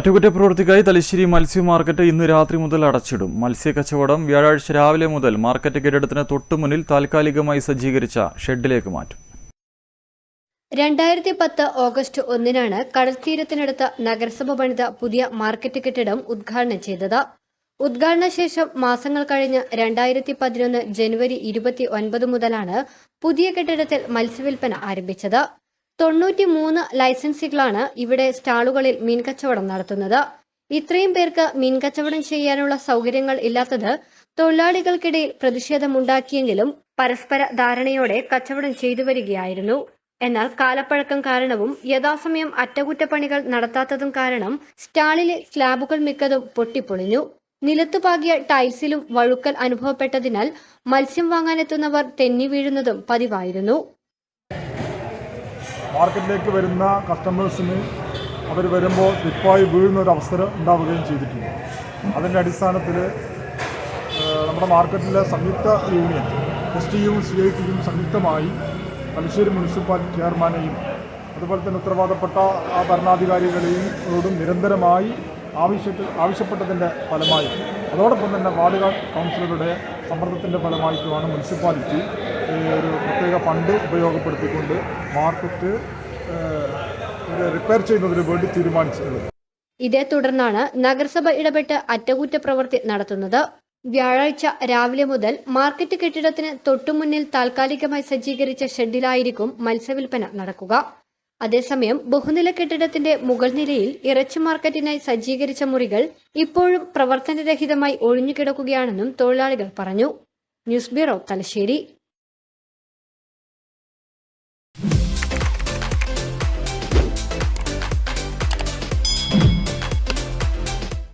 അറ്റകുറ്റപ്രവൃത്തിക്കായി തലശ്ശേരി മത്സ്യ മാർക്കറ്റ് ഇന്ന് രാത്രി മുതൽ അടച്ചിടും. മത്സ്യ കച്ചവടം വ്യാഴാഴ്ച രാവിലെ മുതൽ മാർക്കറ്റ് കെട്ടിടത്തിന് തൊട്ടുമുന്നിൽ താൽക്കാലികമായി സജ്ജീകരിച്ച ഷെഡിലേക്ക് മാറ്റും. രണ്ടായിരത്തി പത്ത് ഓഗസ്റ്റ് ഒന്നിനാണ് കടൽത്തീരത്തിനടുത്ത് നഗരസഭ പണിത പുതിയ മാർക്കറ്റ് കെട്ടിടം ഉദ്ഘാടനം ചെയ്തത്. ഉദ്ഘാടന ശേഷം മാസങ്ങൾ കഴിഞ്ഞ് രണ്ടായിരത്തി പതിനൊന്ന് ജനുവരി ഇരുപത്തി ഒൻപത് മുതലാണ് പുതിയ കെട്ടിടത്തിൽ മത്സ്യവില്പന ആരംഭിച്ചത്. തൊണ്ണൂറ്റി മൂന്ന് ലൈസൻസികളാണ് ഇവിടെ സ്റ്റാളുകളിൽ മീൻ കച്ചവടം നടത്തുന്നത്. ഇത്രയും പേർക്ക് മീൻ കച്ചവടം ചെയ്യാനുള്ള സൗകര്യങ്ങൾ ഇല്ലാത്തത് തൊഴിലാളികൾക്കിടയിൽ പ്രതിഷേധമുണ്ടാക്കിയെങ്കിലും പരസ്പര ധാരണയോടെ കച്ചവടം ചെയ്തു വരികയായിരുന്നു. എന്നാൽ കാലപ്പഴക്കം കാരണവും യഥാസമയം അറ്റകുറ്റപ്പണികൾ നടത്താത്തതും കാരണം സ്റ്റാളിലെ സ്ലാബുകൾ മിക്കതും പൊട്ടിപ്പൊളിഞ്ഞു. നിലത്തുപാകിയ ടൈൽസിലും വഴുക്കൽ അനുഭവപ്പെട്ടതിനാൽ മത്സ്യം വാങ്ങാനെത്തുന്നവർ തെന്നി വീഴുന്നതും പതിവായിരുന്നു. മാർക്കറ്റിലേക്ക് വരുന്ന കസ്റ്റമേഴ്സിന് അവർ വരുമ്പോൾ സ്ലിപ്പായി വീഴുന്ന ഒരു അവസരം ഉണ്ടാവുകയും ചെയ്തിട്ടുണ്ട്. അതിന്റെ അടിസ്ഥാനത്തിൽ നമ്മുടെ മാർക്കറ്റിലെ സംയുക്ത യൂണിയൻ എസ് ടിയും സി ഐ ടിയും സംയുക്തമായി തലശ്ശേരി മുനിസിപ്പാലിറ്റി ചെയർമാനെയും അതുപോലെ തന്നെ ഉത്തരവാദപ്പെട്ട ആ ഭരണാധികാരികളെയും ോടും നിരന്തരമായി ആവശ്യത്തിൽ ആവശ്യപ്പെട്ടതിന്റെ ഫലമായി. അതോടൊപ്പം തന്നെ വാർഡ് കൗൺസിലറുടെ സമ്മർദ്ദത്തിന്റെ ഫലമായിട്ടുമാണ് മുനിസിപ്പാലിറ്റി ഒരു പ്രത്യേക ഫണ്ട് ഉപയോഗപ്പെടുത്തിക്കൊണ്ട് മാർക്കറ്റ് റിപ്പയർ ചെയ്യുന്നതിന് വേണ്ടി തീരുമാനിച്ചിട്ടുള്ളത്. ഇതേ തുടർന്നാണ് നഗരസഭ ഇടപെട്ട് അറ്റകുറ്റപ്രവൃത്തി നടത്തുന്നത്. വ്യാഴാഴ്ച രാവിലെ മുതൽ മാർക്കറ്റ് കെട്ടിടത്തിന് തൊട്ടുമുന്നിൽ താൽക്കാലികമായി സജ്ജീകരിച്ച ഷെഡിലായിരിക്കും മത്സ്യവില്പന നടക്കുക. അതേസമയം ബഹുനില കെട്ടിടത്തിന്റെ മുകൾ നിലയിൽ ഇറച്ചി മാർക്കറ്റിനായി സജ്ജീകരിച്ച മുറികൾ ഇപ്പോഴും പ്രവർത്തനരഹിതമായി ഒഴിഞ്ഞുകിടക്കുകയാണെന്നും തൊഴിലാളികൾ പറഞ്ഞു. News bureau Thalassery.